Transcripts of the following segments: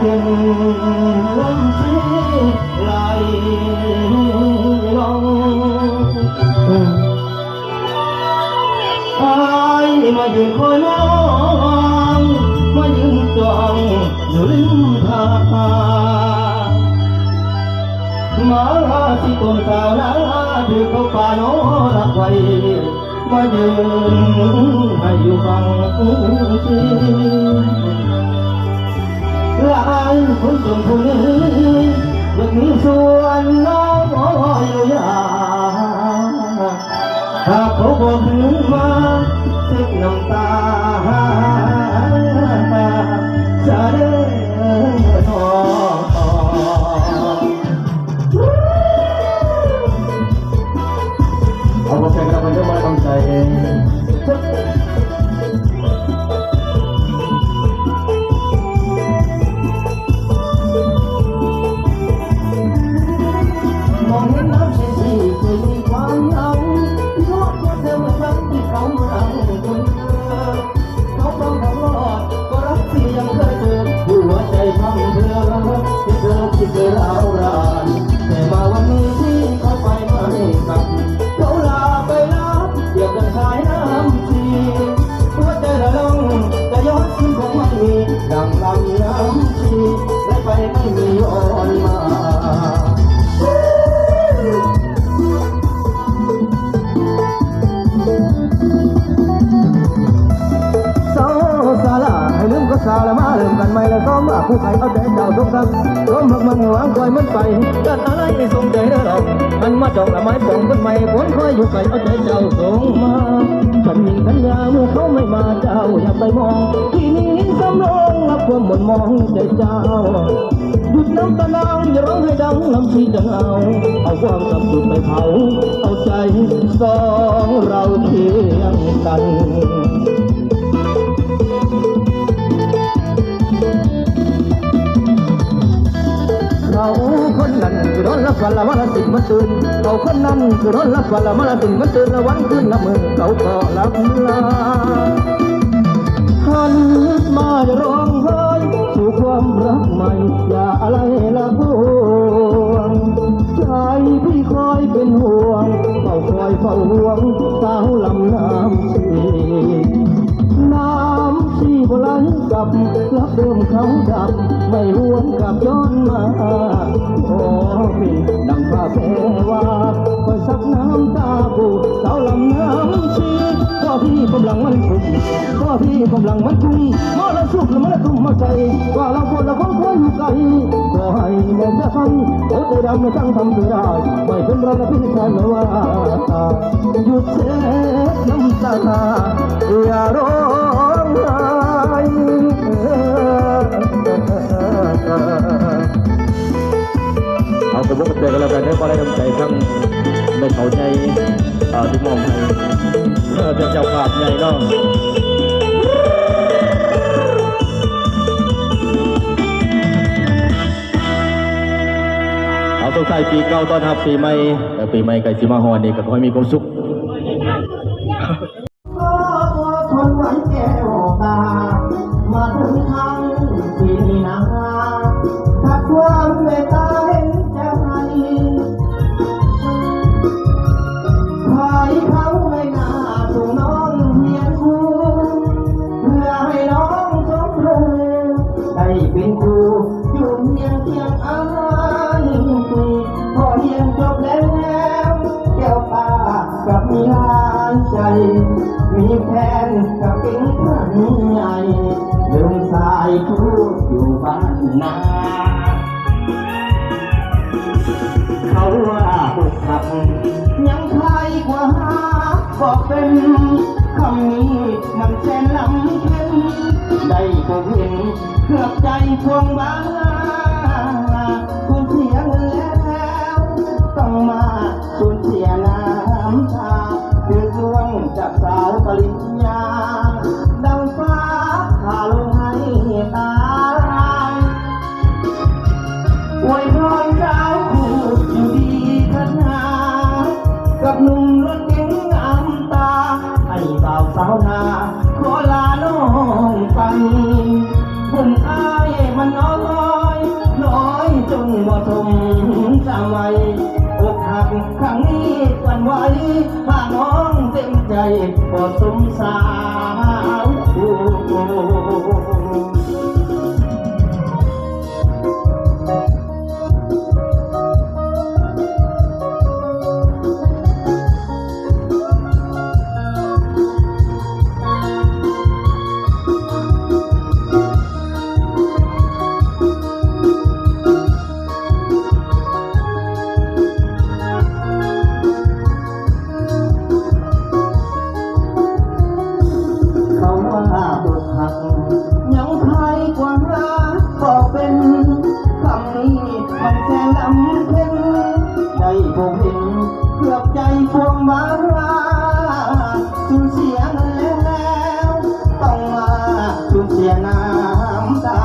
เห็นลมที่ไหลลงอายมายืนคอยมองมายืนจ้องอยู่ริมทางมาที่ต้นสาวนาที่เขาป่าโนรักไว้มายืนให้อยู่ฟังชี ลายคนจนผู้นี้อยากมีส่วนน้องอยู่ยาถ้าเขาบอกถึงมาเช็ดน้ำตาจะได้ทอเอามาแข่งกันมันจะมาต้องใจ มาผู้ใครเอาแต่เจ้าทุกครั้งล้มหักมันวางคอยมันไปกันอะไรไม่สมใจเด้อหรอกมันมาจองละไม้ปองคนใหม่ผลคอยอยู่ไกลเอาแต่เจ้าส่งมาฉันมีสัญญาเมื่อเขาไม่มาเจ้าอย่าไปมอง ที่นี้สำรองรับความหม่นมองใจเจ้าหยุดน้ำตาลางอย่าร้องให้ดังน้ำชีจังเอา เอาความสับสุดไปเผา เอาใจสองเราเคียงกัน ฝันละวันละสิ่งมันตื่นเขาคนนั้นคือร้อนละฝันละวันละสิ่งมันตื่นละวันคืนละมือเขาก็หลับลาหันมาจะร้องไห้สู่ความรักใหม่อย่าอะไรละพวงใจพี่คอยเป็นห่วงเฝ้าคอยเฝ้าห่วงสาวลำ ลังมันทุ่มก็พี่กำลังมันทุ่มมาละสุกแล้วมันทุ่มมาใจว่าเราปวดเราคงอยู่ไกลก็ให้แม่จะฟังโอ้ใจดำไม่ช่างทำตัวได้ไม่เป็นไรนะพี่แทนว่าหยุดเช็ดน้ำตาอย่าร้องไห้เอากระบอกเตือนกันแล้วกันได้พอได้กำใจทั้งในเข้าใจที่มองให้ เออเป็นเจ้าภาพใหญ่น้องเอาสุขใจปีเก่าต้อนรับปีใหม่แต่ปีใหม่ไก่สิมาฮอนนี่ก็ขอให้มีความสุข เป็นครูอยู่เพียงเพียงอันพอเรียนจบแล้วแก้วตากับมีลานใจ มีแฟนกับเก่งขันใหญ่เดินสายพูอยู่บ้านนาเขาว่าปุกขับยังใครกว่าหาบอกเป็นคำนี้มันแสน สาวนาขอลาน้องฟังบุญอายมันน้อยน้อยจนบ่ทมจำไว้อกหักครั้งนี้วันไว้พาน้องเต็มใจบ่สมสาว ลำเพ็ญใจผมเห็นเกือบใจควงมาลาสูญเสียกันแล้วต้องมาสูญเสียน้ำตา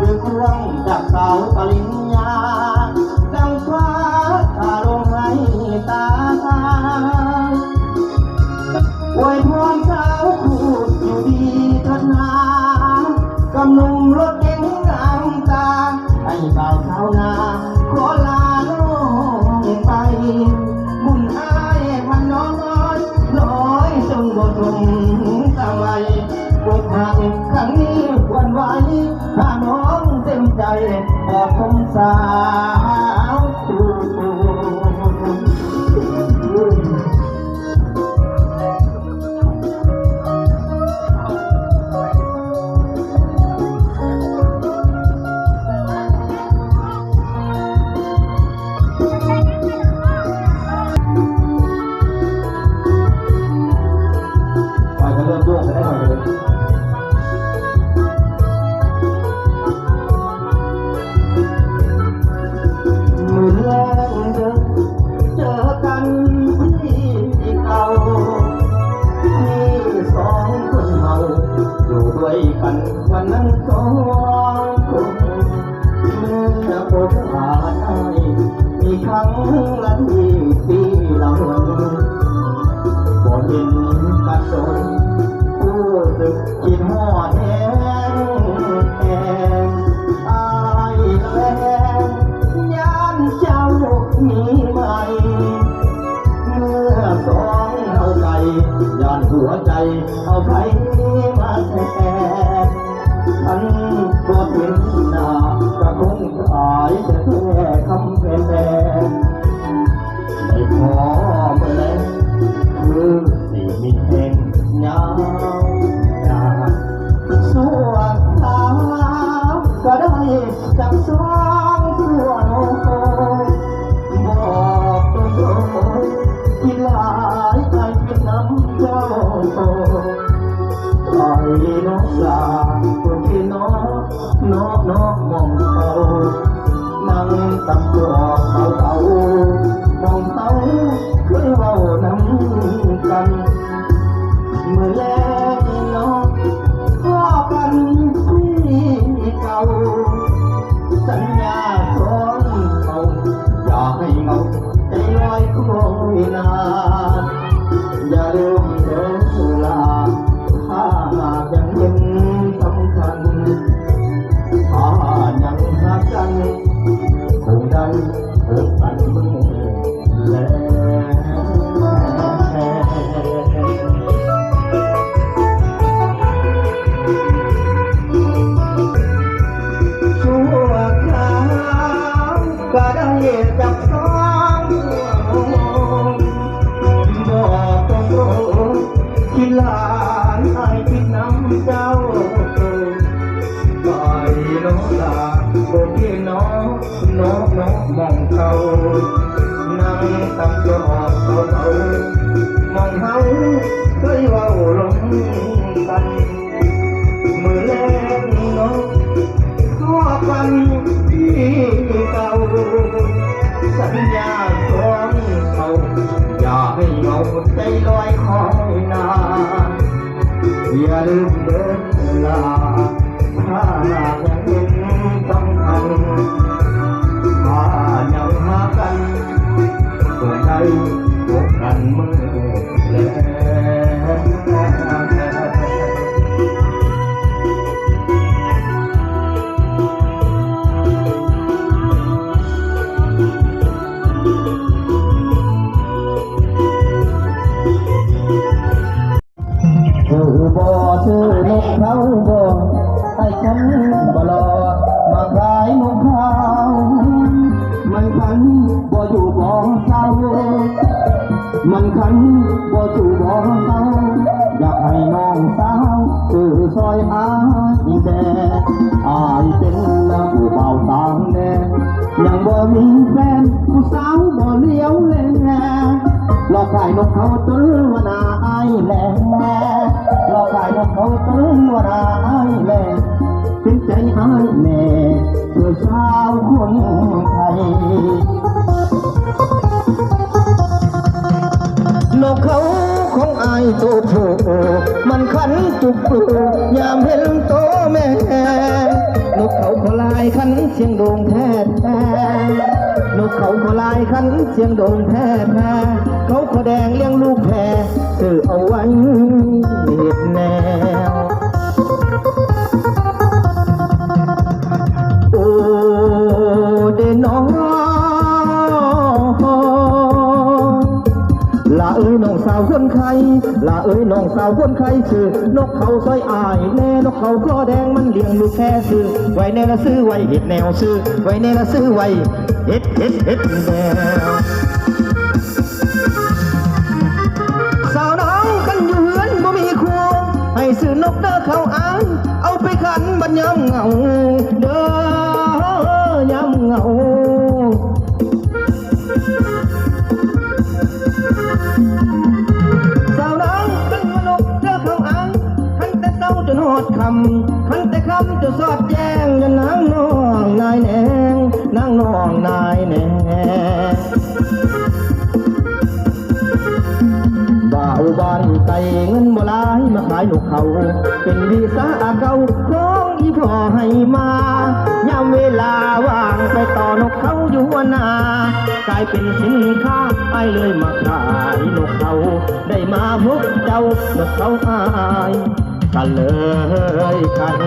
ด้วยครื่องจากเสาปริญญาดังฟ้าตาลงให้ตาตาอวยพรสาวคู่อยู่ดีทนากำนุ่มรถเก๋งน้ำตาให้เบาเท้านา ยกันวันนั้นสองคนเมื่อพบหาได้มีครั้งละที ยานหัวใจ เอาไปมาแทนฉันก็เห็นหน้าก็คงตายแต่แค่คำแปลนแรงในขอเมื่อแลคือสิ่งมิตร เขานั่งทำตัวออกเขาเขามองเขาเคยว่าหลงกัน thành mơ. ขันบ่อยู่บ่เศร้ามันขันบ่สู่บ่เศร้าอยากให้น้องสาวคือซอยอายแดอายเป็นน้ำผู้เบาต่างแดยังบ่มีแฟนผู้สาวบ่เลี้ยวแลหลอกขายนกเขาจนว่านาอายแลหลอกขายนกเขาจนว่านาอายแหลเป็นใจอายแน่เพื่อสาวคนไทย นกเขาของอายโตัวผู้มันขันจุกปลูยามเห็นโตแม่นกเขาขอลายขันเสียงโด่งแท้แท้นกเขาขอลายขันเสียงโด่งแท้แท้เขาขอแดงเลี้ยงลูกแพรซื้อเอาไว้เห็ดแน ซื้อนกเขาซอยอายแน่นกเขาคอแดงมันเลี้ยงลูกแค่ซื้อไว้แน่ละซื้อไว้เห็ดแนวซื้อไว้แน่ละซื้อไว้เห็ดเห็ดเห็ดแนวสาวน้องกันอยู่เฮือนบ่มีครัวให้ซื้อนกเด้อเขาอ้างเอาไปขันบันยำเหงา จนสอดแจ้งยันนางน้องนายแนงนางน้องนายแนงบ่าวบ้านไก่เงินบ่ลายมาขายลูกเขา เป็นวีซ่าเก่าของอีพ่อให้มายามเวลาว่างไปต่อนกเขาอยู่วนากลายเป็นสินค้าไอเลยมาขายนกเขา ได้มาพบเจ้านกเขาอาย กันเลยกัน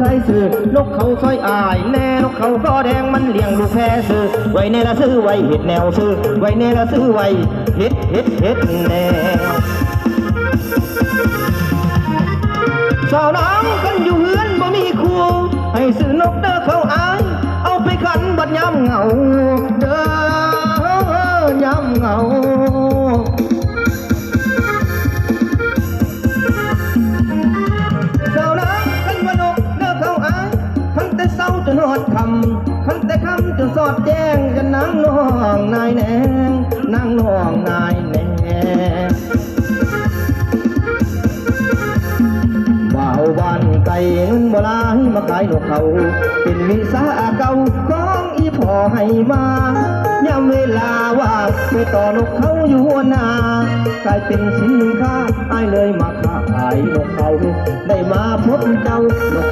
องสาวคยซื้อนกเขาซอยอายแน่นกเขาก็แดงมันเลี้ยงลูกแพรซื้อไว้แนละซื้อไว้เห็ดแนวซื้อไว้แนละซื้อไว้เห็ดเห็ดเห็ดแนวสาวน้องกันอยู่เฮือนบ่มีครูให้ซื้อนกเด้อเขาอายเอาไปขันบัดยามเหงา จนอดคำขันแต่คำจนสอดแจ้งกันนางน้องนายแนงนางน้องนายแนงบ่าวบ้านไก่เงินบ่หลายมาขายนกเขา เป็นวิสาเก่าของอีพ่อให้มายามเวลาว่าไปต่อนกเขาอยู่หัวหน้ากลายเป็นสินค้าไอายเลยมาขายนกเขาได้มาพบเจ้านก